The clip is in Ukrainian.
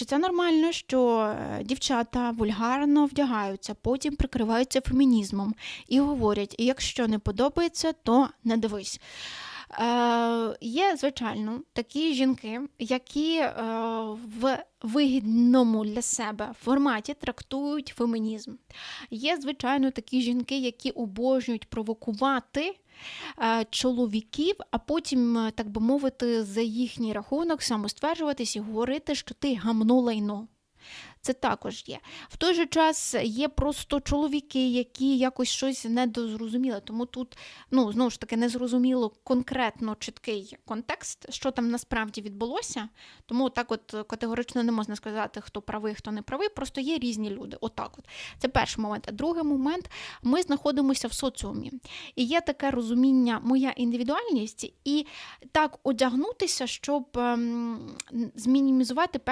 Чи це нормально, що е, дівчата вульгарно вдягаються, потім прикриваються фемінізмом і говорять: якщо не подобається, то не дивись. Е, є, звичайно, такі жінки, які е, в вигідному для себе форматі трактують фемінізм. Є, звичайно, такі жінки, які обожнюють провокувати е, чоловіків, а потім, е, так би мовити, за їхній рахунок самостверджуватись і говорити, що ти гамно лайно. Це також є. В той же час є просто чоловіки, які якось щось недозрозуміли. Тому тут, ну, знову ж таки, незрозуміло конкретно чіткий контекст, що там насправді відбулося. Тому так от категорично не можна сказати, хто правий, хто не правий. Просто є різні люди. Отак от. Це перший момент. А другий момент ми знаходимося в соціумі. І є таке розуміння, моя індивідуальність, і так одягнутися, щоб ем, змінімізувати певні.